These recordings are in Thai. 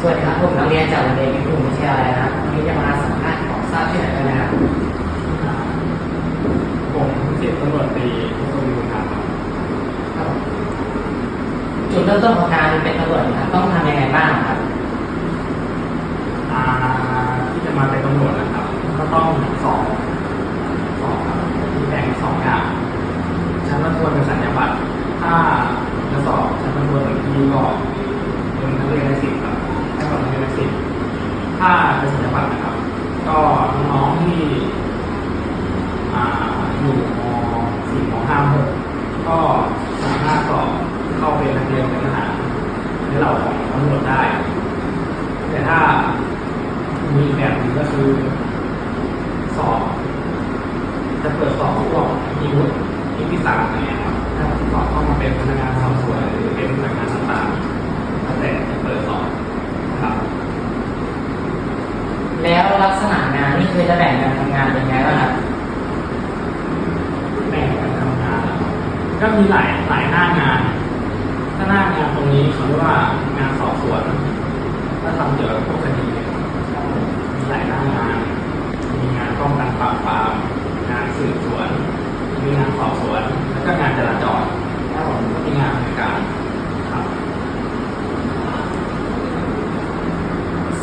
กลุ่มวิทยาลัยนะครับวันนี้จะมาสัมภาษณ์ของทราบชื่อไหนกันนะครับผมสิบตำรวจตรีสมบูรณ์ครับครับผมจุดเริ่มต้นของการเป็นตำรวจนะครับต้องทำยังไงบ้างครับอ่าที่จะมาเป็นตำรวจนะครับ ก็ต้องสอบสอบครับที่แบ่งสองอย่างชั้นประทวนกับสัญญาบัตรถ้าจะสอบชั้นประทวนหนึ่งที่ก็ ถ้าเป็นสัญญาบัตรนะครับ ก็น้องๆที่ออยู่ม .4 ม .5 6ก็สามารถสอบเข้าเป็นนักเรียนเป็นทหารในเหล่าของตำรวจได้ แต่ถ้ามีแบบหนึงก็คือสอบ จะเปิดสอบพวกมีวุฒินิติศาสตร์อะไรเงี้ยครับสอบเข้ามาเป็นพนักงานสอบสวนหรือเป็นพนักงานต่างๆแล้วแต่จะเปิดสอบครับ แลักษณะงานนี่คือจะแบ่งการทำงานเป็นไงบ้างครับแบ่งการทำงานก็มีหลายหลายหน้างาน ถ้าหน้างานตรงนี้เขาเรียกว่างานสอบสวนถ้าทำเกี่ยวกับพวกคดีเนี่ยมีหลายหน้างาน มีงานป้องกันปราบปราม งานสืบสวน มีงานสอบสวน แล้วก็งานจราจร ครับผม ก็มีงานในการครับ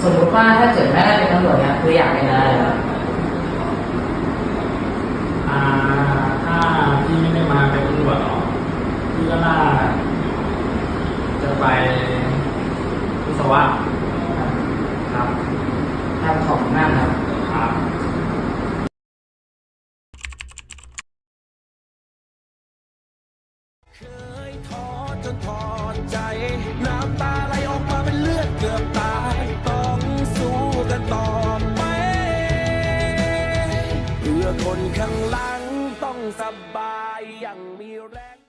สมมติว่าถ้าเกิดไม่ได้เป็นตำรวจเนี่ยคืออยากเป็นอะไรเหรออ่าถ้าพี่ไม่ได้มาเป็นตำรวจหรอกพี่ก็น่าจะไปวิศวะครับทำของมากครับครับเคยท้อจนถอใจ น้ำตาไหลออกมาเป็นเลือดเกือบ อคนข้างหลังต้องสบายอย่างมีแรง